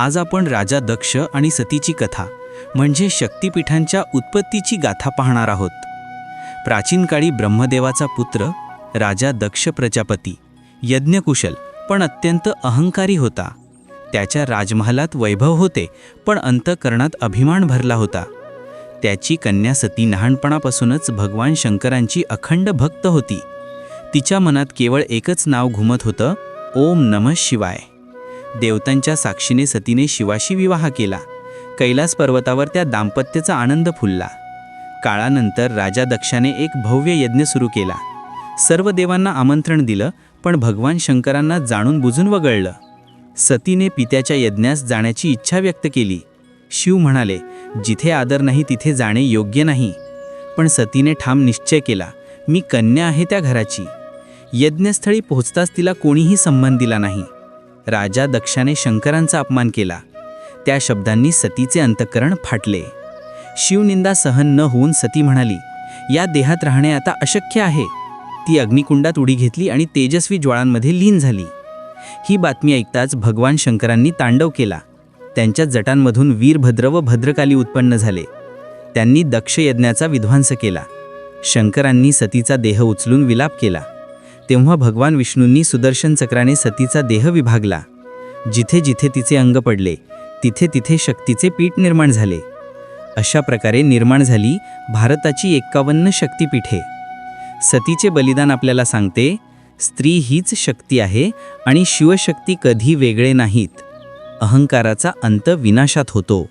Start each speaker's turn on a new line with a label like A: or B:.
A: आज आपण राजा दक्ष आणि सतीची कथा म्हणजे शक्तिपीठांच्या उत्पत्तीची गाथा पाहणार आहोत. प्राचीन काळी ब्रह्मदेवाचा पुत्र राजा दक्ष प्रजापती यज्ञकुशल पण अत्यंत अहंकारी होता. त्याच्या राजमहालात वैभव होते पण अंतकरणात अभिमान भरला होता. त्याची कन्या सती लहानपणापासूनच भगवान शंकरांची अखंड भक्त होती. तिच्या मनात केवळ एकच नाव घुमत होतं ओम नमः शिवाय. देवतांच्या साक्षीने सतीने शिवाशी विवाह केला. कैलास पर्वतावर त्या दाम्पत्याचा आनंद फुलला. काळानंतर राजा दक्षाने एक भव्य यज्ञ सुरू केला. सर्व देवांना आमंत्रण दिलं पण भगवान शंकरांना जाणून बुजून वगळलं. सतीने पित्याच्या यज्ञास जाण्याची इच्छा व्यक्त केली. शिव म्हणाले जिथे आदर नाही तिथे जाणे योग्य नाही. पण सतीने ठाम निश्चय केला मी कन्या आहे त्या घराची. यज्ञस्थळी पोहोचताच तिला कोणीही संबंध दिला नाही. राजा दक्षाने शंकरांचा अपमान केला. त्या शब्दांनी सतीचे अंतकरण फाटले. शिवनिंदा सहन न होऊन सती म्हणाली या देहात राहणे आता अशक्य आहे. ती अग्निकुंडात उडी घेतली आणि तेजस्वी ज्वाळांमध्ये लीन झाली. ही बातमी ऐकताच भगवान शंकरांनी तांडव केला. त्यांच्या जटांमधून वीरभद्र व भद्रकाली उत्पन्न झाले. त्यांनी दक्ष यज्ञाचा विध्वंस केला. शंकरांनी सतीचा देह उचलून विलाप केला. तेव्हा भगवान विष्णूंनी सुदर्शन चक्राने सतीचा देह विभागला. जिथे जिथे तिचे अंग पडले तिथे तिथे शक्तीचे पीठ निर्माण झाले. अशा प्रकारे निर्माण झाली भारताची एक्कावन्न शक्तिपीठे. सतीचे बलिदान आपल्याला सांगते स्त्री हीच शक्ती आहे आणि शिवशक्ती कधी वेगळे नाहीत. अहंकाराचा अंत विनाशात होतो.